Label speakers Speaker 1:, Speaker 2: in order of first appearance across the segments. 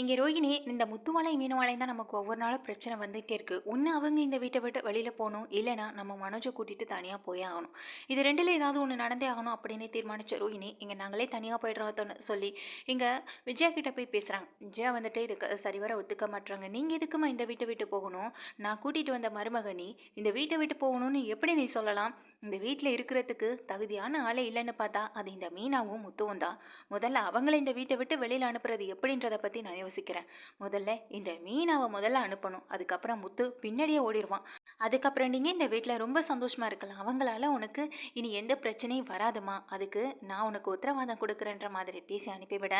Speaker 1: இங்கே ரோஹிணி இந்த முத்துமலை மீனவாலையும் தான் நமக்கு ஒவ்வொரு நாளும் பிரச்சனை வந்துகிட்டே இருக்குது ஒன்று அவங்க இந்த வீட்டை விட்டு வெளியில் போகணும் இல்லைனா நம்ம மனோஜை கூட்டிகிட்டு தனியாக போயே ஆகணும். இது ரெண்டில் ஏதாவது ஒன்று நடந்தே ஆகணும் அப்படின்னு தீர்மானித்த ரோஹிணி இங்கே நாங்களே தனியாக போய்டுறோம்னு சொல்லி இங்கே விஜயா கிட்டே போய் பேசுகிறாங்க விஜயா வந்துட்டு இதுக்கு சரிவர ஒத்துக்க மாட்டுறாங்க நீங்கள் எதுக்குமா இந்த வீட்டை விட்டு போகணும்? நான் கூட்டிகிட்டு வந்த மருமகனி இந்த வீட்டை விட்டு போகணும்னு எப்படி நீ சொல்லலாம்? இந்த வீட்டில் இருக்கிறதுக்கு தகுதியான ஆளே இல்லைன்னு பார்த்தா அது இந்த மீனாவும் முத்துவும் தான். முதல்ல அவங்கள இந்த வீட்டை விட்டு வெளியில் அனுப்புறது எப்படின்றத பற்றி நான் யோசிக்கிறேன். முதல்ல இந்த மீனாவை முதல்ல அனுப்பணும். அதுக்கப்புறம் முத்து பின்னாடியே ஓடிடுவான் அதுக்கப்புறம் நீங்கள் இந்த வீட்டில் ரொம்ப சந்தோஷமாக இருக்கலாம். அவங்களால உனக்கு இனி எந்த பிரச்சனையும் வராதுமா. அதுக்கு நான் உனக்கு உத்தரவாதம் கொடுக்குறேன்ற மாதிரி பேசி அனுப்பிவிட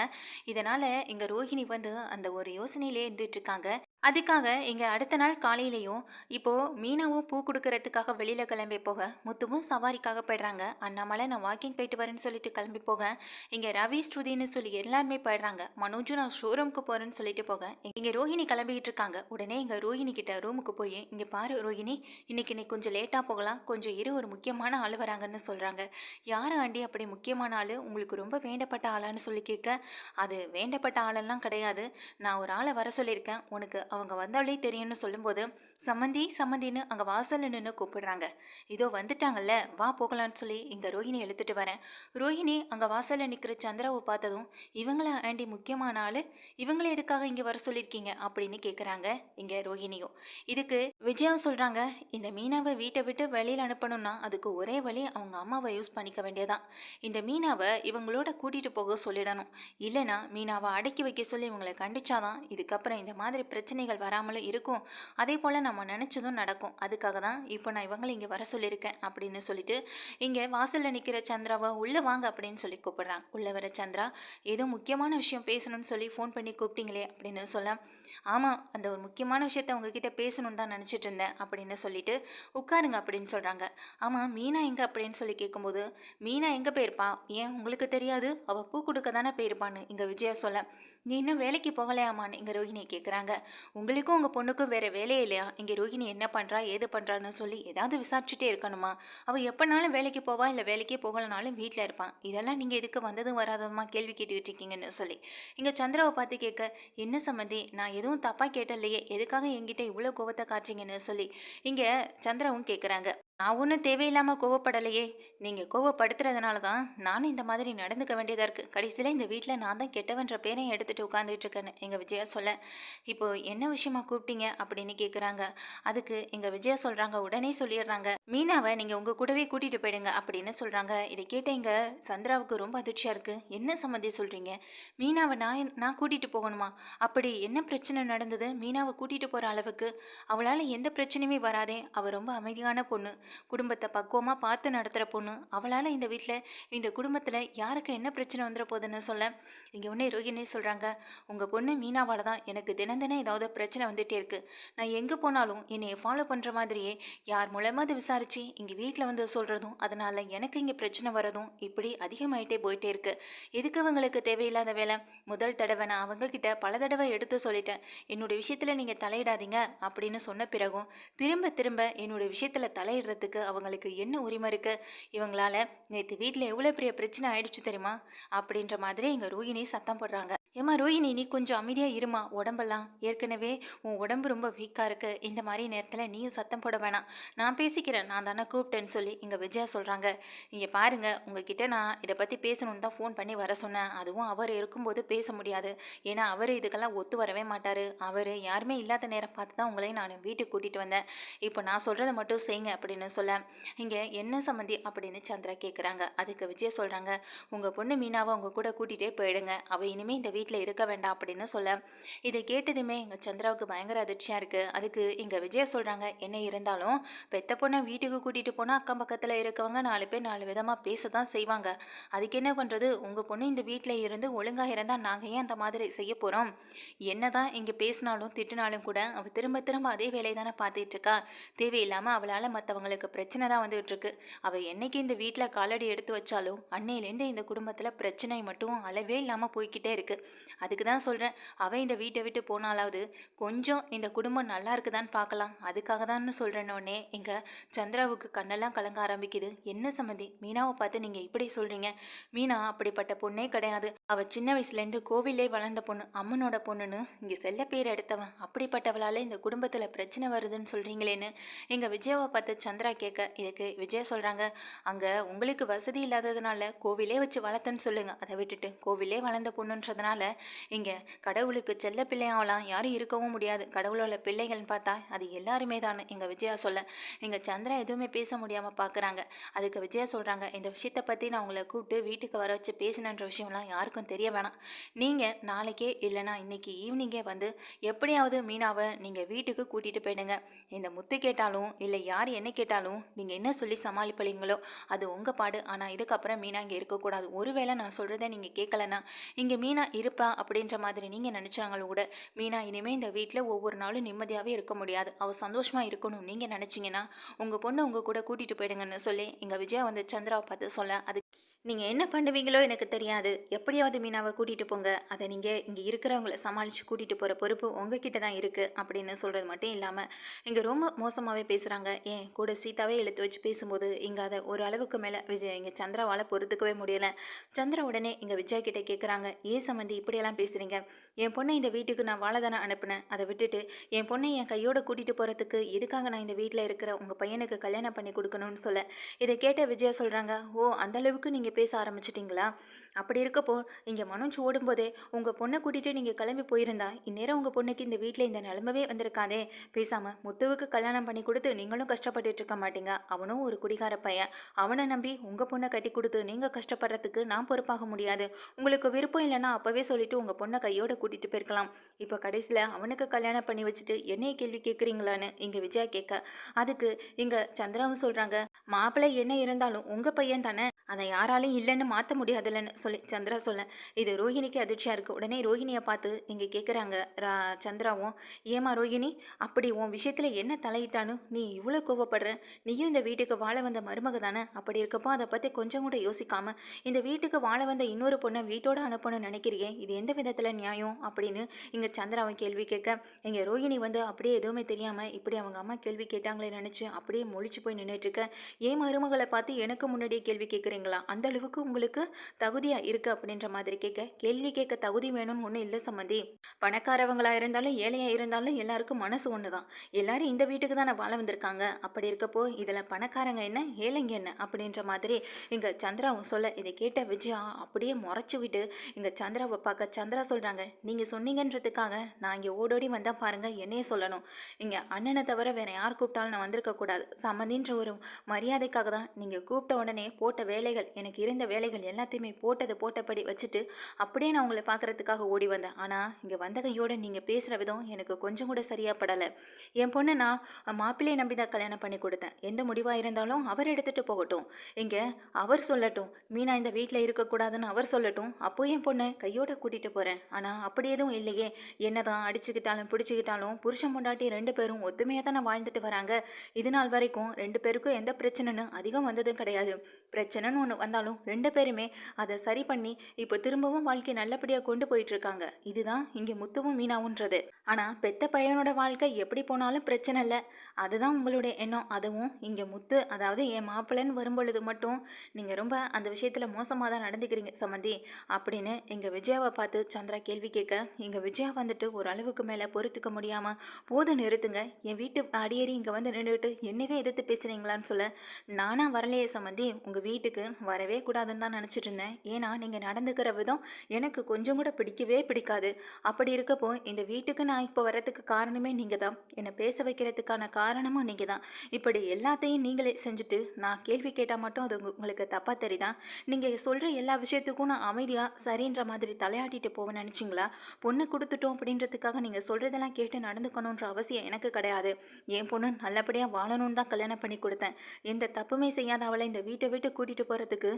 Speaker 1: இதனால் இங்கே ரோஹிணி வந்து அந்த ஒரு யோசனையிலே இருந்துட்டு இருக்காங்க. அதுக்காக இங்கே அடுத்த நாள் காலையிலையும் இப்போது மீனாவும் பூ கொடுக்கறதுக்காக வெளியில் கிளம்பி போக முத்துவும் சவாரிக்காக போயிடுறாங்க. அண்ணாமலை நான் வாக்கிங் போயிட்டு வரேன்னு சொல்லிட்டு கிளம்பி போக. இங்கே ரவி ஸ்ருதின்னு சொல்லி எல்லாருமே போயிடுறாங்க. மனோஜும் நான் ஷோரூமுக்கு போகிறேன்னு சொல்லிட்டு போக. இங்கே ரோஹிணி கிளம்பிக்கிட்டு இருக்காங்க. உடனே இங்கே ரோஹிணி கிட்ட ரூமுக்கு போய் இங்கே பாரு ரோஹிணி இன்னைக்கு நீ கொஞ்சம் லேட்டாக போகலாம். கொஞ்சம் இரு ஒரு முக்கியமான ஆள் வராங்கன்னு சொல்கிறாங்க யார் ஆண்டி அப்படி முக்கியமான ஆள்? உங்களுக்கு ரொம்ப வேண்டப்பட்ட ஆளான்னு சொல்லி கேட்க அது வேண்டப்பட்ட ஆளெல்லாம் கிடையாது. நான் ஒரு ஆளை வர சொல்லியிருக்கேன். உனக்கு அவங்க வந்தாலே தெரியும்னு சொல்லும்போது சம்மந்தி சம்மந்தின்னு அங்கே வாசலில் நின்று கூப்பிடுறாங்க. இதோ வந்துட்டாங்கல்ல வா போகலான்னு சொல்லி இங்கே ரோஹிணி எழுத்துட்டு வரேன். ரோஹிணி அங்கே வாசலில் நிற்கிற சந்திராவை பார்த்ததும் இவங்கள ஆண்டி முக்கியமான ஆள்? இவங்களே எதுக்காக இங்கே வர சொல்லியிருக்கீங்க? அப்படின்னு கேட்குறாங்க இங்கே ரோஹிணியும். இதுக்கு விஜயா சொல்கிறாங்க இந்த மீனாவை வீட்டை விட்டு வெளியில் அனுப்பணும்னா அதுக்கு ஒரே வழி அவங்க அம்மாவை யூஸ் பண்ணிக்க வேண்டியதான் இந்த மீனாவை இவங்களோட கூட்டிகிட்டு போக சொல்லிடணும். இல்லைனா மீனாவை அடக்கி வைக்க சொல்லி இவங்களை கண்டிச்சாதான் இதுக்கப்புறம் இந்த மாதிரி பிரச்சனைகள் வராமலும் இருக்கும். அதே போல் நம்ம நினச்சதும் நடக்கும். அதுக்காக தான் இப்போ நான் இவங்களை இங்கே வர சொல்லியிருக்கேன் அப்படின்னு சொல்லிட்டு இங்கே வாசலில் நிற்கிற சந்திராவை உள்ளே வாங்க அப்படின்னு சொல்லி கூப்பிடுறாங்க உள்ளே வர சந்திரா ஏதோ முக்கியமான விஷயம் பேசணும்னு சொல்லி ஃபோன் பண்ணி கூப்பிட்டீங்களே அப்படின்னு சொல்ல ஆமாம் அந்த ஒரு முக்கியமான விஷயத்த உங்ககிட்ட பேசணும்னு தான் நினச்சிட்டு இருந்தேன் அப்படின்னு சொல்லிட்டு உட்காருங்க அப்படின்னு சொல்கிறாங்க ஆமாம் மீனா எங்கே அப்படின்னு சொல்லி கேட்கும்போது மீனா எங்கே போயிருப்பா? ஏன் உங்களுக்கு தெரியாது? அவள் பூ கொடுக்க தானே போயிருப்பான்னு இங்கே விஜயா சொல்ல. நீ இன்னும் வேலைக்கு போகலையாமான்னு இங்கே ரோஹிணி கேட்குறாங்க உங்களுக்கும் உங்கள் பொண்ணுக்கும் வேறு வேலையே இல்லையா? இங்கே ரோஹிணி என்ன பண்ணுறா ஏது பண்ணுறான்னு சொல்லி ஏதாவது விசாரிச்சுட்டே இருக்கணுமா? அவள் எப்போனாலும் வேலைக்கு போவா இல்லை வேலைக்கே போகலனாலும் வீட்டில் இருப்பான் இதெல்லாம் நீங்கள் எதுக்கு வந்ததும் வராததுமா கேள்வி கேட்டுக்கிட்டு இருக்கீங்கன்னு சொல்லி. இங்கே சந்திராவை பார்த்து கேட்க என்ன சம்மந்தி நான் எதுவும் தப்பாக கேட்டலையே எதுக்காக என்கிட்ட இவ்வளோ கோவத்தை காட்டுறீங்கன்னு சொல்லி இங்கே சந்திராவும் கேட்குறாங்க நான் ஒன்றும் தேவையில்லாமல் கோவப்படலையே. நீங்கள் கோவப்படுத்துறதுனால தான் நானும் இந்த மாதிரி நடந்துக்க வேண்டியதாக இருக்குது கடைசியில் இந்த வீட்டில் நான் தான் கெட்டவன்ற பேரையும் எடுத்துகிட்டு உட்காந்துட்டு இருக்கேன்னு எங்கள் விஜயா சொல்ல. இப்போ என்ன விஷயமா கூப்பிட்டீங்க அப்படின்னு கேட்குறாங்க அதுக்கு எங்கள் விஜயா சொல்கிறாங்க உடனே சொல்லிடுறாங்க மீனாவை நீங்கள் உங்கள் கூடவே கூட்டிகிட்டு போயிடுங்க அப்படின்னு சொல்கிறாங்க இதை கேட்ட எங்கள் சந்திராவுக்கு ரொம்ப அதிர்ச்சியாக இருக்குது என்ன சம்மந்தி சொல்கிறீங்க மீனாவை நான் நான் கூட்டிகிட்டு போகணுமா? அப்படி என்ன பிரச்சனை நடந்தது? மீனாவை கூட்டிகிட்டு போகிற அளவுக்கு? அவளால் எந்த பிரச்சனையுமே வராதே. அவள் ரொம்ப அமைதியான பொண்ணு. குடும்பத்தை பக்குவமாக பார்த்து நடத்துகிற பொண்ணு. அவளால் இந்த வீட்டில் இந்த குடும்பத்தில் யாருக்கு என்ன பிரச்சனை வந்துட போகுதுன்னு சொல்ல இங்கே ஒன்றே ரோஹிணி சொல்கிறாங்க உங்கள் பொண்ணு மீனாவால் தான் எனக்கு தினம் தினம் ஏதாவது பிரச்சனை வந்துகிட்டே இருக்குது நான் எங்கே போனாலும் என்னை ஃபாலோ பண்ணுற மாதிரியே யார் மூலமாக விசாரித்து இங்கே வீட்டில் வந்து சொல்கிறதும் அதனால் எனக்கு இங்கே பிரச்சனை வரதும் இப்படி அதிகமாயிட்டே போயிட்டே இருக்குது எதுக்கு அவங்களுக்கு தேவையில்லாத வேலை? முதல் தடவை நான் அவங்கக்கிட்ட பல தடவை எடுத்து சொல்லிட்டேன். என்னோட விஷயத்தில் நீங்கள் தலையிடாதீங்க அப்படின்னு சொன்ன பிறகும் திரும்ப திரும்ப என்னோடய விஷயத்தில் தலையிடுறது தலையிடுறதுக்கு அவங்களுக்கு என்ன உரிமை இருக்குது இவங்களால நேற்று வீட்டில் எவ்வளோ பெரிய பிரச்சனை ஆயிடுச்சு தெரியுமா? அப்படின்ற மாதிரி இங்கே ரோஹிணி சத்தம் போடுறாங்க. ஏம்மா ரோஹிணி நீ கொஞ்சம் அமைதியாக இருமா. உடம்பெல்லாம் ஏற்கனவே உன் உடம்பு ரொம்ப வீக்காக இருக்குது இந்த மாதிரி நேரத்தில் நீயும் சத்தம் போட வேணாம். நான் பேசிக்கிறேன். நான் தானே கூப்பிட்டேன்னு சொல்லி இங்கே விஜயா சொல்கிறாங்க இங்கே பாருங்கள் உங்ககிட்ட நான் இதை பற்றி பேசணுன்னு தான் ஃபோன் பண்ணி வர சொன்னேன். அதுவும் அவர் இருக்கும்போது பேச முடியாது. ஏன்னா அவர் இதுக்கெல்லாம் ஒத்து வரவே மாட்டார். அவர் யாருமே இல்லாத நேரம் பார்த்து தான் உங்களையும் நான் வீட்டுக்கு கூட்டிகிட்டு வந்தேன். இப்போ நான் சொல்கிறத மட்டும் செய்யுங்க அப்படின்னு சொல்ல இங்கே என்ன சம்மந்தி அப்படின்னு சந்திரா கேட்குறாங்க அதுக்கு விஜயா சொல்கிறாங்க உங்கள் பொண்ணு மீனாவை உங்கள் கூட கூட்டிகிட்டே போயிடுங்க. அவள் இனிமேல் இந்த வீட்டில் இருக்க வேண்டாம் அப்படின்னு சொல்ல இதை கேட்டதுமே எங்கள் சந்திராவுக்கு பயங்கர அதிர்ச்சியாக இருக்குது அதுக்கு இங்கே விஜயா சொல்கிறாங்க என்ன இருந்தாலும் பெத்த பொண்ணை வீட்டுக்கு கூட்டிகிட்டு போனால் அக்கம் பக்கத்தில் இருக்கவங்க நாலு பேர் நாலு விதமாக பேச தான் செய்வாங்க. அதுக்கு என்ன பண்ணுறது உங்கள் பொண்ணு இந்த வீட்டில் இருந்து ஒழுங்காக இருந்தால் நாங்கள் ஏன் அந்த மாதிரி செய்ய போகிறோம் என்ன தான் இங்கே பேசினாலும் திட்டினாலும் கூட அவள் திரும்ப திரும்ப அதே வேலையை தானே பார்த்துட்ருக்கா தேவையில்லாமல் அவளால் மற்றவங்களுக்கு பிரச்சனை தான் வந்துகிட்டு இருக்கு. அவள் என்னைக்கு இந்த வீட்டில் காலடி எடுத்து வச்சாலும் அன்னையிலேருந்து இந்த குடும்பத்தில் பிரச்சனை மட்டும் அளவே இல்லாமல் போய்கிட்டே இருக்குது அதுக்கு தான் சொல்கிறேன் அவன் இந்த வீட்டை விட்டு போனாலாவது கொஞ்சம் இந்த குடும்பம் நல்லா இருக்குதான்னு பார்க்கலாம். அதுக்காக தான் சொல்கிறேன்னொடனே எங்கள் சந்திராவுக்கு கண்ணெல்லாம் கலங்க ஆரம்பிக்குது. என்ன சம்மந்தி? மீனாவை பார்த்து நீங்கள் இப்படி சொல்கிறீங்க மீனா அப்படிப்பட்ட பொண்ணே கிடையாது. அவள் சின்ன வயசுலேருந்து கோவிலே வளர்ந்த பொண்ணு அம்மனோட பொண்ணுன்னு இங்கே செல்ல பேர் எடுத்தவன். அப்படிப்பட்டவளால் இந்த குடும்பத்தில் பிரச்சனை வருதுன்னு சொல்கிறீங்களேன்னு எங்கள் விஜயாவை பார்த்து சந்திரா கேட்க இதுக்கு விஜயா சொல்கிறாங்க அங்கே உங்களுக்கு வசதி இல்லாததுனால கோவிலே வச்சு வளர்த்தேன்னு சொல்லுங்கள் அதை விட்டுட்டு கோவிலே வளர்ந்த பொண்ணுன்றதுனால இங்கே கடவுளுக்கு செல்ல பிள்ளையாவலாம் யாரும் இருக்கவும் முடியாது. கடவுளோட பிள்ளைகள்னு பார்த்தா அது எல்லாருமே தான் எங்கள் விஜயா சொல்ல. இங்கே சந்திரா எதுவுமே பேச முடியாமல் பார்க்குறாங்க அதுக்கு விஜயா சொல்கிறாங்க இந்த விஷயத்தை பற்றி நான் உங்களை கூப்பிட்டு வீட்டுக்கு வர வச்சு பேசினன்ற விஷயம்லாம் யாருக்கும் தெரிய வேணாம். நீங்கள் நாளைக்கே இல்லைனா இன்னைக்கு ஈவினிங்கே வந்து எப்படியாவது மீனாவை நீங்கள் வீட்டுக்கு கூட்டிகிட்டு போயிடுங்க. இந்த முத்து கேட்டாலும் இல்லை யார் என்ன கேட்டாலும் நீங்கள் என்ன சொல்லி சமாளிப்பீங்களோ அது உங்கள் பாடு. ஆனால் இதுக்கப்புறம் மீனா இங்கே இருக்கக்கூடாது. ஒருவேளை நான் சொல்கிறத நீங்கள் கேட்கலன்னா இங்கே மீனா இருப்பா அப்படின்ற மாதிரி நீங்கள் நினச்சாங்களும் கூட மீனா இனிமேல் இந்த வீட்டில் ஒவ்வொரு நாளும் நிம்மதியாகவே இருக்க முடியாது. அவள் சந்தோஷமாக இருக்கணும் நீங்கள் நினச்சிங்கன்னா உங்கள் பொண்ணு உங்கள் கூட கூட்டிகிட்டு போயிடுங்கன்னு சொல்லி எங்கள் விஜயா வந்து சந்திராவை பார்த்து சொல்ல அது நீங்கள் என்ன பண்ணுவீங்களோ எனக்கு தெரியாது. எப்படியாவது மீனாவை கூட்டிகிட்டு போங்க. அதை நீங்கள் இங்கே இருக்கிறவங்கள சமாளித்து கூட்டிகிட்டு போகிற பொறுப்பு உங்ககிட்ட தான் இருக்குது அப்படின்னு சொல்கிறது மட்டும் இல்லாமல் இங்கே ரொம்ப மோசமாகவே பேசுகிறாங்க ஏன்? கூட சீதாவே இழுத்து வச்சு பேசும்போது இங்கே அதை ஒரு அளவுக்கு மேலே விஜய் இங்கே சந்திராவால் பொறுத்துக்கவே முடியலை. சந்திரா உடனே இங்கே விஜய் கிட்டே கேட்குறாங்க ஏன் சம்மந்தி இப்படியெல்லாம் பேசுகிறீங்க என் பொண்ணை இந்த வீட்டுக்கு நான் வாழ தானே அனுப்பினேன். அதை விட்டுட்டு என் பொண்ணை என் கையோட கூட்டிகிட்டு போகிறதுக்கு எதுக்காக நான் இந்த வீட்டில் இருக்கிற உங்கள் பையனுக்கு கல்யாணம் பண்ணி கொடுக்கணும்னு சொல்ல? இதை கேட்ட விஜயா சொல்கிறாங்க ஓ அந்தளவுக்கு நீங்கள் பேச ஆரம்பிச்சிட்டிங்களா? அப்படி இருக்கப்போ இங்கே மனோஜ் ஓடும்போதே உங்கள் பொண்ணை கூட்டிகிட்டு நீங்கள் கிளம்பி போயிருந்தா இந்நேரம் உங்கள் பொண்ணுக்கு இந்த வீட்டில் இந்த நிலமவே வந்திருக்காதே. பேசாமல் முத்துவுக்கு கல்யாணம் பண்ணி கொடுத்து நீங்களும் கஷ்டப்பட்டுட்டு இருக்க மாட்டீங்க. அவனும் ஒரு குடிகார பையன். அவனை நம்பி உங்கள் பொண்ணை கட்டி கொடுத்து நீங்கள் கஷ்டப்படுறதுக்கு நான் பொறுப்பாக முடியாது. உங்களுக்கு விருப்பம் இல்லைன்னா அப்போவே சொல்லிவிட்டு உங்கள் பொண்ணை கையோட கூட்டிகிட்டு போயிருக்கலாம். இப்போ கடைசியில் அவனுக்கு கல்யாணம் பண்ணி வச்சுட்டு என்னைய கேள்வி கேட்குறீங்களான்னு இங்கே விஜயா கேட்க. அதுக்கு இங்கே சந்திராவும் சொல்கிறாங்க மாப்பிள்ளை என்ன இருந்தாலும் உங்கள் பையன் தானே அதை யாராலையும் இல்லைன்னு மாற்ற முடியாதுல்லன்னு சொல்லி சந்திரா சொல்ல இது ரோஹிணிக்கு அதிர்ச்சியாக இருக்குது உடனே ரோஹிணியை பார்த்து இங்கே கேட்குறாங்க ரா சந்திராவும் ஏமா ரோஹிணி அப்படி உன் விஷயத்தில் என்ன தலையிட்டானு நீ இவ்வளோ கோவப்படுற? நீயும் இந்த வீட்டுக்கு வாழ வந்த மருமக தானே? அப்படி இருக்கப்போ அதை பற்றி கொஞ்சம் கூட யோசிக்காம இந்த வீட்டுக்கு வாழ வந்த இன்னொரு பொண்ணை வீட்டோட அனுப்பணும்னு நினைக்கிறியே? இது எந்த விதத்தில் நியாயம்? அப்படின்னு இங்கே சந்திராவும் கேள்வி கேட்க இங்கே ரோஹிணி வந்து அப்படியே எதுவுமே தெரியாமல் இப்படி அவங்க அம்மா கேள்வி கேட்டாங்களே நினச்சி அப்படியே முழிச்சு போய் நின்றுட்டுருக்க ஏன் மருமகளை பார்த்து எனக்கு முன்னாடியே கேள்வி கேட்குறேன் கேட்குறீங்களா அந்த அளவுக்கு உங்களுக்கு தகுதியாக இருக்குது அப்படின்ற மாதிரி கேட்க கேள்வி கேட்க தகுதி வேணும்னு ஒன்றும் இல்லை சம்மந்தி பணக்காரவங்களாக இருந்தாலும் ஏழையாக இருந்தாலும் எல்லாருக்கும் மனசு ஒன்று தான் எல்லாரும் இந்த வீட்டுக்கு தானே வாழ வந்திருக்காங்க. அப்படி இருக்கப்போ இதில் பணக்காரங்க என்ன ஏழைங்க என்ன அப்படின்ற மாதிரி இங்கே சந்திராவும் சொல்ல. இதை கேட்ட விஜயா அப்படியே முறைச்சி விட்டு இங்கே சந்திராவை பார்க்க சந்திரா சொல்கிறாங்க நீங்கள் சொன்னீங்கன்றதுக்காக நான் இங்கே ஓடோடி வந்தால் பாருங்கள் என்னையே சொல்லணும். இங்கே அண்ணனை தவிர வேறு யார் கூப்பிட்டாலும் நான் வந்திருக்கக்கூடாது. சம்மந்தின்ற ஒரு மரியாதைக்காக தான் நீங்கள் கூப்பிட்ட உடனே போட்ட வேலைகள் எனக்கு இருந்த வேலைகள் எல்லாத்தையுமே போட்டது போட்டபடி வச்சுட்டு அப்படியே நான் உங்களை பார்க்குறதுக்காக ஓடி வந்தேன். ஆனால் இங்கே வந்தகையோட நீங்கள் பேசுகிற விதம் எனக்கு கொஞ்சம் கூட சரியாக படலை. என் பொண்ணை நான் மாப்பிள்ளையை நம்பி தான் கல்யாணம் பண்ணி கொடுத்தேன். எந்த முடிவாக இருந்தாலும் அவர் எடுத்துகிட்டு போகட்டும். இங்கே அவர் சொல்லட்டும். மீனா இந்த வீட்டில் இருக்கக்கூடாதுன்னு அவர் சொல்லட்டும். அப்போ என் பொண்ணை கையோட கூட்டிகிட்டு போகிறேன் ஆனால் அப்படி எதுவும் இல்லையே. என்ன தான் அடிச்சுக்கிட்டாலும் பிடிச்சிக்கிட்டாலும் புருஷன் பொண்டாட்டி ரெண்டு பேரும் ஒத்துமையாக தானே வாழ்ந்துட்டு வராங்க. இது நாள் வரைக்கும் ரெண்டு பேருக்கும் எந்த பிரச்சனைன்னு அதிகம் வந்ததும் கிடையாது. பிரச்சனைன்னு ஒன்று வந்தாலும் ரெண்டு பேருமே அதை சரி பண்ணி இப்போ திரும்பவும் வாழ்க்கை நல்லபடியாக கொண்டு போயிட்டு இருக்காங்க இதுதான் இங்கே முத்துவும் மீனாவுன்றது. ஆனால் பெத்த பையனோட வாழ்க்கை எப்படி போனாலும் பிரச்சனை இல்லை. அதுதான் உங்களுடைய எண்ணம். அதுவும் இங்கே முத்து அதாவது என் மாப்பிள்ளைன்னு வரும்பொழுது மட்டும் நீங்கள் ரொம்ப அந்த விஷயத்தில் மோசமாக தான் நடந்துக்கிறீங்க சம்மந்தி அப்படின்னு எங்கள் விஜயாவை பார்த்து சந்திரா கேள்வி கேட்க எங்கள் விஜயா வந்துட்டு ஒரு அளவுக்கு மேலே பொறுத்துக்க முடியாமல் போது நிறுத்துங்க. என் வீட்டு அடியேறி இங்கே வந்து நின்றுட்டு என்னவே எதிர்த்து பேசுகிறீங்களான்னு சொல்ல நானாக வரலையே சம்மந்தி உங்கள் வீட்டுக்கு வரவே கூடாதுன்னு தான் நினச்சிட்டு இருந்தேன். ஏன்னா நீங்கள் நடந்துக்கிற விதம் எனக்கு கொஞ்சம் கூட பிடிக்கவே பிடிக்காது. அப்படி இருக்கப்போ இந்த வீட்டுக்கு நான் இப்போ வர்றதுக்கு காரணமே நீங்கள் தான் என்னை பேச வைக்கிறதுக்கான காரணமும் நீங்கள் தான் இப்படி எல்லாத்தையும் நீங்களே செஞ்சுட்டு நான் கேள்வி கேட்டால் மட்டும் அது உங்களுக்கு தப்பாக தெரியுதா? நீங்கள் சொல்கிற எல்லா விஷயத்துக்கும் நான் அமைதியாக சரின்ற மாதிரி தலையாட்டிட்டு போவேன் நினச்சிங்களா? பொண்ணை கொடுத்துட்டோம் அப்படின்றதுக்காக நீங்கள் சொல்கிறதெல்லாம் கேட்டு நடந்துக்கணுன்ற அவசியம் எனக்கு கிடையாது. என் பொண்ணு நல்லபடியாக வாழணும்னு தான் கல்யாணம் பண்ணி கொடுத்தேன். எந்த தப்புமே செய்யாத அவளை இந்த வீட்டை விட்டு கூட்டிகிட்டு போகிறதுக்கு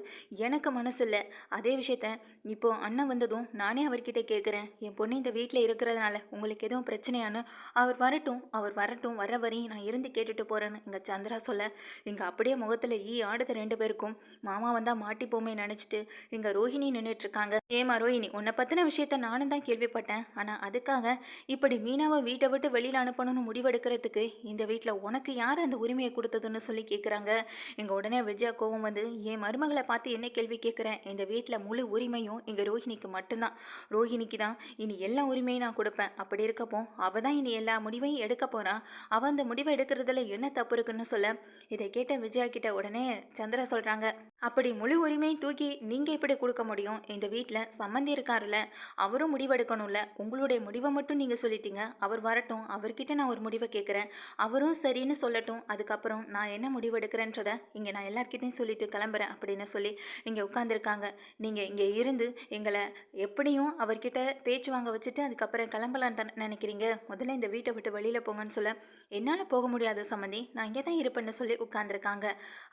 Speaker 1: எனக்கு மனசு இல்லை. அதே விஷயத்த இப்போ அண்ணன் வந்ததும் நானே அவர்கிட்ட கேட்குறேன் என் பொண்ணு இந்த வீட்டில் இருக்கிறதுனால உங்களுக்கு எதுவும் பிரச்சனையானு அவர் வரட்டும் அவர் வரட்டும் வர வரையும் நான் இருந்து கேட்டுட்டு போகிறேன்னு எங்கள் சந்திரா சொல்ல. இங்கே அப்படியே முகத்தில் ஈ ஆடுத ரெண்டு பேருக்கும். மாமா வந்தால் மாட்டிப்போமே நினச்சிட்டு இங்கே ரோஹிணி நின்றுட்டுருக்காங்க ஏமா ரோஹிணி உன்னை பற்றின விஷயத்த நானும் தான் கேள்விப்பட்டேன். ஆனால் அதுக்காக இப்படி மீனாவை வீட்டை விட்டு வெளியில் அனுப்பணும்னு முடிவெடுக்கிறதுக்கு இந்த வீட்டில் உனக்கு யார் அந்த உரிமையை கொடுத்ததுன்னு சொல்லி கேட்குறாங்க இங்கே உடனே விஜயா கோவம் வந்து என் மருமகளை பார்த்து என்ன கேள்வி கேட்குறேன் இந்த வீட்டில் முழு உரிமையும் இங்கே ரோஹிணிக்கு மட்டும்தான். ரோஹிணிக்கு தான் இனி எல்லா உரிமையும் நான் கொடுப்பேன். அப்படி இருக்கப்போ அவள் தான் இனி எல்லா முடிவையும் எடுக்க போகிறான் அவள் அந்த முடி முடிவை எடுக்கிறதுல என்ன தப்பு இருக்குன்னு சொல்ல? இதை கேட்ட விஜயா கிட்ட உடனே சந்திரா சொல்கிறாங்க அப்படி முழு உரிமை தூக்கி நீங்கள் எப்படி கொடுக்க முடியும்? இந்த வீட்டில் சம்மந்தி இருக்காருல்ல அவரும் முடிவெடுக்கணும்ல. உங்களுடைய முடிவை மட்டும் நீங்கள் சொல்லிட்டீங்க. அவர் வரட்டும். அவர்கிட்ட நான் ஒரு முடிவை கேட்குறேன் அவரும் சரின்னு சொல்லட்டும். அதுக்கப்புறம் நான் என்ன முடிவெடுக்கிறேன்றதை இங்கே நான் எல்லார்கிட்டையும் சொல்லிட்டு கிளம்புறேன் அப்படின்னு சொல்லி இங்கே உட்காந்துருக்காங்க நீங்கள் இங்கே இருந்து எங்களை எப்படியும் அவர்கிட்ட பேச்சு வாங்க வச்சுட்டு அதுக்கப்புறம் கிளம்பலான்னு நினைக்கிறீங்க? முதல்ல இந்த வீட்டை விட்டு வெளியில் போங்கன்னு சொல்ல. என்னால் போக முடியாது சம்மந்தி. நான் இங்கே தான் இருப்பேன்னு சொல்லி உட்காந்துருக்காங்க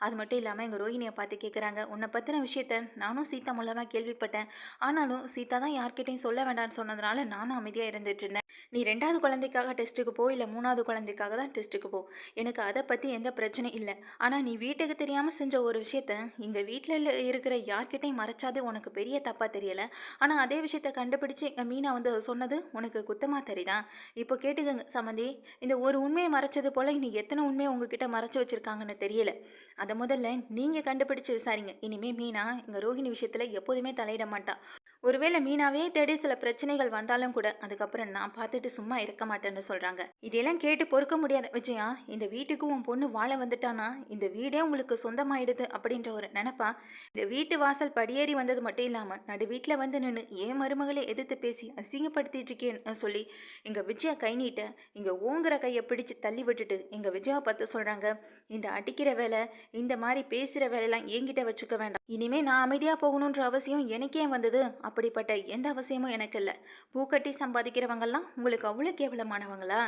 Speaker 1: அது மட்டும் இல்லாமல் எங்கள் ரோஹிணியை பார்த்து கேட்குறாங்க உன்னை பற்றின விஷயத்த நானும் சீதா மூலமாக கேள்விப்பட்டேன். ஆனாலும் சீதா தான் யார்கிட்டையும் சொல்ல வேண்டாம்னு சொன்னதுனால நானும் அமைதியாக இருந்துட்டு இருந்தேன். நீ ரெண்டாவது குழந்தைக்காக டெஸ்ட்டுக்கு போ இல்லை மூணாவது குழந்தைக்காக தான் டெஸ்ட்டுக்கு போ. எனக்கு அதை பற்றி எந்த பிரச்சனையும் இல்லை. ஆனால் நீ வீட்டுக்கு தெரியாமல் செஞ்ச ஒரு விஷயத்த இங்கே வீட்டில் இருக்கிற யார்கிட்டையும் மறைச்சாது உனக்கு பெரிய தப்பாக தெரியலை. ஆனால் அதே விஷயத்த கண்டுபிடிச்சு எங்கள் மீனா வந்து சொன்னது உனக்கு குத்தமாக தெரியுதான் இப்போ கேட்டுக்கங்க சம்மந்தி இந்த ஒரு உண்மையை மறைச்சது போல் நீ எத்தனை உண்மையை உங்ககிட்ட மறைச்சி வச்சுருக்காங்கன்னு தெரியல. அதை முதல்ல நீங்கள் கண்டுபிடிச்சு விசாரிங்க. இனிமேல் மீனா இங்கே ரோஹிணி விஷயத்தில் எப்போதுமே தலையிட மாட்டான் ஒருவேளை மீனாவே தேடி சில பிரச்சனைகள் வந்தாலும் கூட அதுக்கப்புறம் நான் பார்த்துட்டு சும்மா இருக்க மாட்டேன்னு சொல்கிறாங்க இதெல்லாம் கேட்டு பொறுக்க முடியாத. விஜயா இந்த வீட்டுக்கு உன் பொண்ணு வாழ வந்துட்டானா? இந்த வீடே உங்களுக்கு சொந்தமாயிடுது அப்படின்ற ஒரு நினப்பா? இந்த வீட்டு வாசல் படியேறி வந்தது மட்டும் இல்லாமல் நடு வீட்டில் வந்து நின்று ஏன் மருமகளை எதிர்த்து பேசி அசிங்கப்படுத்திட்டு இருக்கேன்னு சொல்லி இங்கே விஜயா கை நீட்ட இங்கே ஓங்குற கையை பிடிச்சு தள்ளி விட்டுட்டு இங்கே விஜயா பார்த்து சொல்கிறாங்க இந்த அடிக்கிற வேலை இந்த மாதிரி பேசுகிற வேலையெல்லாம் என்கிட்ட வச்சுக்க வேண்டாம். இனிமே நான் அமைதியாக போகணுன்ற அவசியம் எனக்கே வந்தது. அப்படிப்பட்ட எந்த அவசியமும் எனக்கு இல்லை பூக்கட்டி சம்பாதிக்கிறவங்கெல்லாம் உங்களுக்கு அவ்வளோ கேவலமானவங்களா?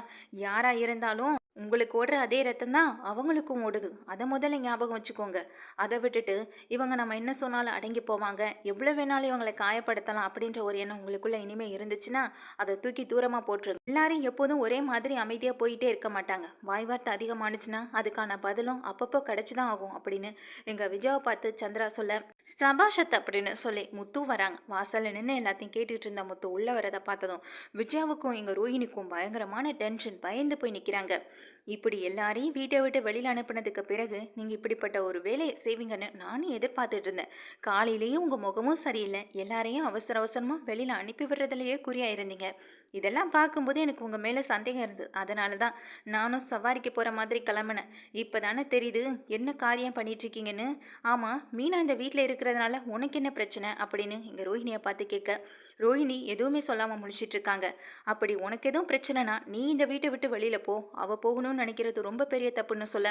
Speaker 1: யாராக இருந்தாலும் உங்களுக்கு ஓடுற அதே ரத்தம் தான் அவங்களுக்கும் ஓடுது. அதை முதல்ல ஞாபகம் வச்சுக்கோங்க. அதை விட்டுட்டு இவங்க நம்ம என்ன சொன்னாலும் அடங்கி போவாங்க. எவ்வளோ வேணாலும் இவங்களை காயப்படுத்தலாம் அப்படின்ற ஒரு எண்ணம் உங்களுக்குள்ள இனிமேல் இருந்துச்சுன்னா அதை தூக்கி தூரமாக போட்டுருங்க. எல்லாரும் எப்போதும் ஒரே மாதிரி அமைதியாக போயிட்டே இருக்க மாட்டாங்க. வாய் வார்த்தை அதிகமானுச்சுன்னா அதுக்கான பதிலும் அப்பப்போ கிடச்சி தான் ஆகும் அப்படின்னு எங்கள் விஜயாவை பார்த்து சந்திரா சொல்ல சபாஷத் அப்படின்னு சொல்லி முத்து வராங்க. வாசலில் நின்று எல்லாத்தையும் கேட்டுட்டு இருந்த முத்து உள்ளே வரதை பார்த்ததும் விஜயாவுக்கும் எங்கள் ரோஹினிக்கும் பயங்கரமான டென்ஷன் பயந்து போய் நிற்கிறாங்க இப்படி எல்லாரையும் வீட்டை விட்டு வெளியில் அனுப்புனதுக்கு பிறகு நீங்கள் இப்படிப்பட்ட ஒரு வேலையை செய்வீங்கன்னு நானும் எதிர்பார்த்துட்டு இருந்தேன். காலையிலேயும் உங்கள் முகமும் சரியில்லை. எல்லாரையும் அவசர அவசரமாக வெளியில் அனுப்பி விடுறதுலையே குறியாக இருந்தீங்க இதெல்லாம் பார்க்கும்போது எனக்கு உங்கள் மேலே சந்தேகம் இருந்தது. அதனால தான் நானும் சவாரிக்கு போகிற மாதிரி கிளம்புனேன். இப்போ தானே தெரியுது என்ன காரியம் பண்ணிகிட்ருக்கீங்கன்னு ஆமாம் மீனா இந்த வீட்டில் இருக்கிறதுனால உனக்கு என்ன பிரச்சனை? அப்படின்னு எங்கள் ரோஹிணியை பார்த்து கேட்க ரோஹிணி எதுவுமே சொல்லாமல் முழிச்சிட்டு இருக்காங்க அப்படி உனக்கு எதுவும் பிரச்சனைனா நீ இந்த வீட்டை விட்டு வெளியில் போ. அவள் போகணும்னு நினைக்கிறது ரொம்ப பெரிய தப்புன்னு சொல்ல.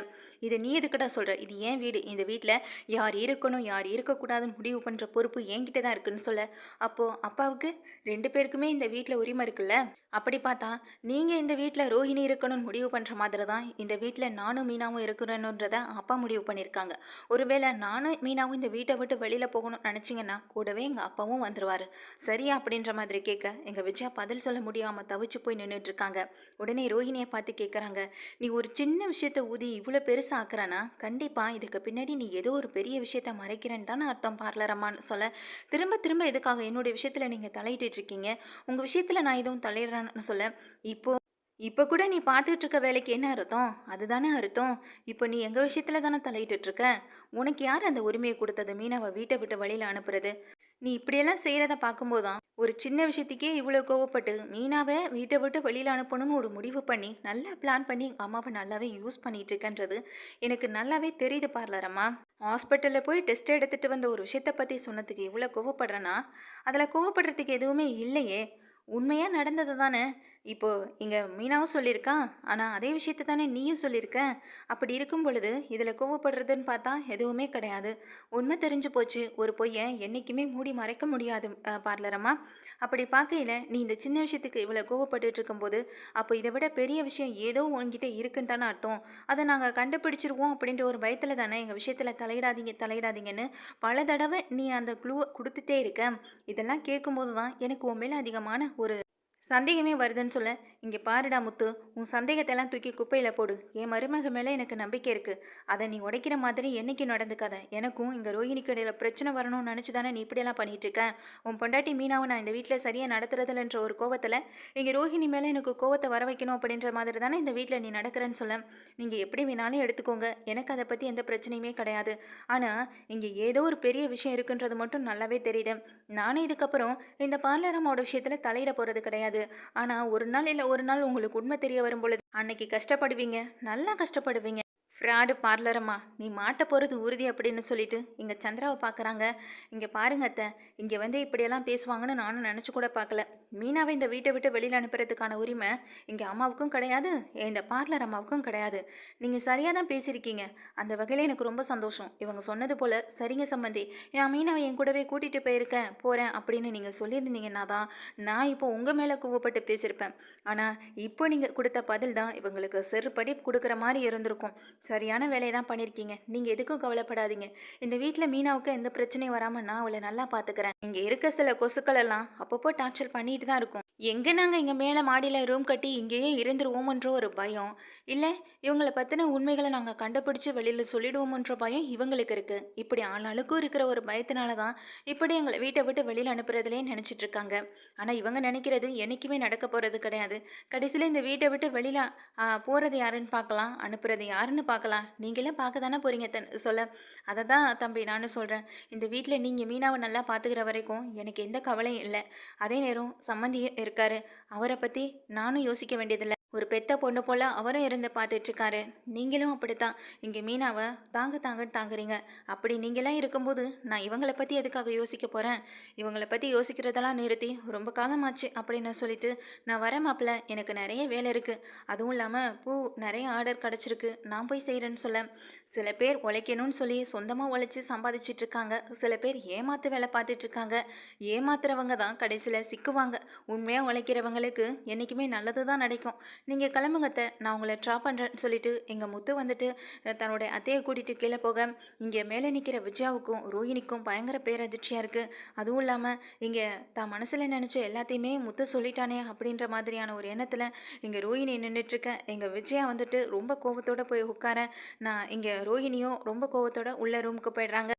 Speaker 1: இது நீ எதுக்கிட்ட சொல்கிற இது ஏன் வீடு? இந்த வீட்டில் யார் இருக்கணும் யார் இருக்கக்கூடாதுன்னு முடிவு பண்ணுற பொறுப்பு என்கிட்ட தான் இருக்குன்னு சொல்ல. அப்போது அப்பாவுக்கு ரெண்டு பேருக்குமே இந்த வீட்டில் உரிமை இருக்குல்ல? அப்படி பார்த்தா நீங்கள் இந்த வீட்டில் ரோஹிணி இருக்கணும்னு முடிவு பண்ணுற மாதிரி தான் இந்த வீட்டில் நானும் மீனாவும் இருக்கணுன்றத அப்பா முடிவு பண்ணியிருக்காங்க. ஒருவேளை நானும் மீனாவும் இந்த வீட்டை விட்டு வெளியில் போகணும்னு நினச்சிங்கன்னா கூடவே எங்கள் அப்பாவும் வந்துடுவார் சரியா? அப்படின்ற மாதிரி கேட்க எங்கள் விஜயா பதில் சொல்ல முடியாமல் தவிச்சு போய் நின்றுட்டுருக்காங்க உடனே ரோஹிணியை பார்த்து கேட்குறாங்க நீ ஒரு சின்ன விஷயத்த ஊதி இவ்வளோ பெருசாக ஆக்குறானா? கண்டிப்பாக இதுக்கு பின்னாடி நீ ஏதோ ஒரு பெரிய விஷயத்த மறைக்கிறேன்னு தானே அர்த்தம் பார்லரமான்னு சொல்ல. திரும்ப திரும்ப எதுக்காக என்னுடைய விஷயத்தில் நீங்கள் தலையிட்டு இருக்கீங்க உங்கள் விஷயத்தில் நான் எதுவும் தலையிடுறேன்னு சொல்ல. இப்போ இப்போ கூட நீ பார்த்துட்டு இருக்க வேலைக்கு என்ன அர்த்தம்? அதுதானே அர்த்தம். இப்போ நீ எங்கள் விஷயத்தில் தானே தலையிட்டு இருக்க உனக்கு யார் அந்த உரிமையை கொடுத்தது? மீனாவை வீட்டை விட்டு வழியில் அனுப்புறது? நீ இப்படியெல்லாம் செய்கிறத பார்க்கும்போது தான் ஒரு சின்ன விஷயத்துக்கே இவ்வளோ கோவப்பட்டு மீனாவை வீட்டை விட்டு வெளியில் அனுப்பணும்னு ஒரு முடிவு பண்ணி நல்லா பிளான் பண்ணி எங்கள் அம்மாவை நல்லாவே யூஸ் பண்ணிட்டு இருக்கேன்றது எனக்கு நல்லாவே தெரியுது பார்லரம்மா. ஹாஸ்பிட்டலில் போய் டெஸ்ட் எடுத்துகிட்டு வந்த ஒரு விஷயத்தை பற்றி சொன்னதுக்கு இவ்வளோ கோவப்படுறேன்னா அதில் கோவப்படுறதுக்கு எதுவுமே இல்லையே. உண்மையாக நடந்தது தானே? இப்போ இங்கே மீனாவும் சொல்லியிருக்கா ஆனால் அதே விஷயத்தை தானே நீயும் சொல்லியிருக்க? அப்படி இருக்கும் பொழுது இதில் கோவப்படுறதுன்னு பார்த்தா எதுவுமே கிடையாது. உண்மை தெரிஞ்சு போச்சு. ஒரு பொய்யை என்றைக்குமே மூடி மறைக்க முடியாது பார்லரம்மா அப்படி பார்க்கையில நீ இந்த சின்ன விஷயத்துக்கு இவ்வளோ கோவப்பட்டுட்டு இருக்கும்போது அப்போ இதை விட பெரிய விஷயம் ஏதோ உன்கிட்ட இருக்குன்னு தானே அர்த்தம். அதை நாங்கள் கண்டுபிடிச்சிருவோம் அப்படின்ற ஒரு பயத்தில் தானே எங்கள் விஷயத்தில் தலையிடாதீங்க தலையிடாதீங்கன்னு பல தடவை நீ அந்த க்ளூ கொடுத்துட்டே இருக்க. இதெல்லாம் கேட்கும்போது தான் எனக்கு உன் மேலே அதிகமான ஒரு சந்தேகமே வருதுன்னு சொல்ல இங்கே பாருடா முத்து உன் சந்தேகத்தை எல்லாம் தூக்கி குப்பையில் போடு. என் மருமக மேலே எனக்கு நம்பிக்கை இருக்குது அதை நீ உடைக்கிற மாதிரி என்னைக்கு நடந்துக்காத. எனக்கும் இங்கே ரோஹிணிக்கு இடையில பிரச்சனை வரணும்னு நினச்சி தானே நீ இப்படியெல்லாம் பண்ணிட்டு உன் பொண்டாட்டி மீனாவை நான் இந்த வீட்டில் சரியாக நடத்துறதில்லன்ற ஒரு கோவத்தில் இங்கே ரோஹிணி மேலே எனக்கு கோவத்தை வர வைக்கணும் அப்படின்ற மாதிரி தானே இந்த வீட்டில் நீ நடக்கிறேன்னு சொல்ல. நீங்கள் எப்படி வேணாலும் எடுத்துக்கோங்க. எனக்கு அதை பற்றி எந்த பிரச்சனையுமே கிடையாது. ஆனால் இங்கே ஏதோ ஒரு பெரிய விஷயம் இருக்குன்றது மட்டும் நல்லாவே தெரியுது. நானே இதுக்கப்புறம் இந்த பார்லரமோட விஷயத்தில் தலையிட போகிறது கிடையாது. ஆனால் ஒரு நாள் இல்லை ஒரு நாள் உங்களுக்கு உண்மை தெரிய வரும் பொழுது அன்னைக்கு கஷ்டப்படுவீங்க. நல்லா கஷ்டப்படுவீங்க. ஃப்ராடு பார்லரம்மா நீ மாட்ட போகிறது உறுதி அப்படின்னு சொல்லிட்டு இங்கே சந்திராவை பார்க்குறாங்க இங்கே பாருங்க அத்தை இங்கே வந்து இப்படியெல்லாம் பேசுவாங்கன்னு நானும் நினச்சி கூட பார்க்கல மீனாவை இந்த வீட்டை விட்டு வெளியில் அனுப்புறதுக்கான உரிமை இங்கே அம்மாவுக்கும் கிடையாது இந்த பார்லர் அம்மாவுக்கும் கிடையாது. நீங்கள் சரியாக தான் பேசியிருக்கீங்க. அந்த வகையில் எனக்கு ரொம்ப சந்தோஷம். இவங்க சொன்னது போல் சரிங்க சம்பந்தி. நான் மீனாவை என் கூடவே கூட்டிகிட்டு போயிருக்கேன் போகிறேன் அப்படின்னு நீங்கள் சொல்லியிருந்தீங்கன்னா தான் நான் இப்போ உங்கள் மேலே கூவப்பட்டு பேசியிருப்பேன். ஆனால் இப்போ நீங்கள் கொடுத்த பதில் தான் இவங்களுக்கு செருப்படி கொடுக்குற மாதிரி இருந்திருக்கும். சரியான வேலையை தான் பண்ணியிருக்கீங்க. நீங்கள் எதுக்கும் கவலைப்படாதீங்க. இந்த வீட்டில் மீனாவுக்கு எந்த பிரச்சனையும் வராமல் நான் அவளை நல்லா பார்த்துக்கிறேன் இங்கே இருக்க சில கொசுக்கள் எல்லாம் அப்பப்போ டார்ச்சர் பண்ணி பண்ணிட்டு தான் இருக்கும். எங்கே நாங்கள் இங்கே மேலே மாடியில் ரூம் கட்டி இங்கேயே இருந்துருவோமன்ற ஒரு பயம். இல்லை இவங்களை பற்றின உண்மைகளை நாங்கள் கண்டுபிடிச்சி வெளியில் சொல்லிடுவோமன்ற பயம் இவங்களுக்கு இருக்குது இப்படி ஆளாளுக்கும் இருக்கிற ஒரு பயத்தினால தான் இப்படி எங்களை வீட்டை விட்டு வெளியில் அனுப்புறதுலேயே நினச்சிட்டு இருக்காங்க. ஆனால் இவங்க நினைக்கிறது என்றைக்குமே நடக்க போகிறது கிடையாது. கடைசியில் இந்த வீட்டை விட்டு வெளியில் போகிறது யாருன்னு பார்க்கலாம் அனுப்புறது யாருன்னு பார்க்கலாம். நீங்களே பார்க்க தானே போகிறீங்க தன் சொல்ல. அதை தான் தம்பி நானும் சொல்கிறேன் இந்த வீட்டில் நீங்கள் மீனாவை நல்லா பார்த்துக்கிற வரைக்கும் எனக்கு எந்த கவலையும் இல்லை. அதே நேரம் சம்மந்தி இருக்காரு. அவரை பற்றி நானும் யோசிக்க வேண்டியதில்லை. ஒரு பெத்த பொண்ணு போல் அவரும் இருந்து பார்த்துட்ருக்காரு. நீங்களும் அப்படித்தான். இங்கே மீனாவை தாங்க தாங்கன்னு தாங்குறீங்க. அப்படி நீங்களாம் இருக்கும்போது நான் இவங்களை பற்றி எதுக்காக யோசிக்க போகிறேன் இவங்களை பற்றி யோசிக்கிறதெல்லாம் நிறுத்தி ரொம்ப காலமாச்சு அப்படின்னு சொல்லிட்டு நான் வரேன் மாப்பிள்ள எனக்கு நிறைய வேலை இருக்குது அதுவும் இல்லாமல் பூ நிறைய ஆர்டர் கிடச்சிருக்கு. நான் போய் செய்கிறேன்னு சொல்ல. சில பேர் உழைக்கணும்னு சொல்லி சொந்தமாக உழைச்சி சம்பாதிச்சிட்டு இருக்காங்க சில பேர் ஏமாத்து வேலை பார்த்துட்ருக்காங்க. ஏமாத்துறவங்க தான் கடைசியில் சிக்குவாங்க. உண்மையாக உழைக்கிறவங்களுக்கு என்றைக்குமே நல்லது தான் நடக்கும். நீங்கள் கிளம்புங்கத்த நான் உங்களை ட்ராப் பண்ணுறேன்னு சொல்லிட்டு எங்கள் முத்து வந்துட்டு தன்னோட தன்னுடைய அத்தையை கூட்டிகிட்டு கீழே போக இங்கே மேலே நிற்கிற விஜயாவுக்கும் ரோஹிணிக்கும் பயங்கர பேரதிர்ச்சியாக இருக்குது அதுவும் இல்லாமல் இங்கே தான் மனசில் நினச்ச எல்லாத்தையுமே முத்து சொல்லிட்டானே அப்படின்ற மாதிரியான ஒரு எண்ணத்தில் இங்கே ரோஹிணி நின்றுட்டுருக்கேன் எங்கள் விஜயா வந்துட்டு ரொம்ப கோவத்தோடு போய் உட்கார நான் இங்கே ரோஹிணியும் ரொம்ப கோவத்தோட உள்ள ரூமுக்கு போயிடுறாங்க.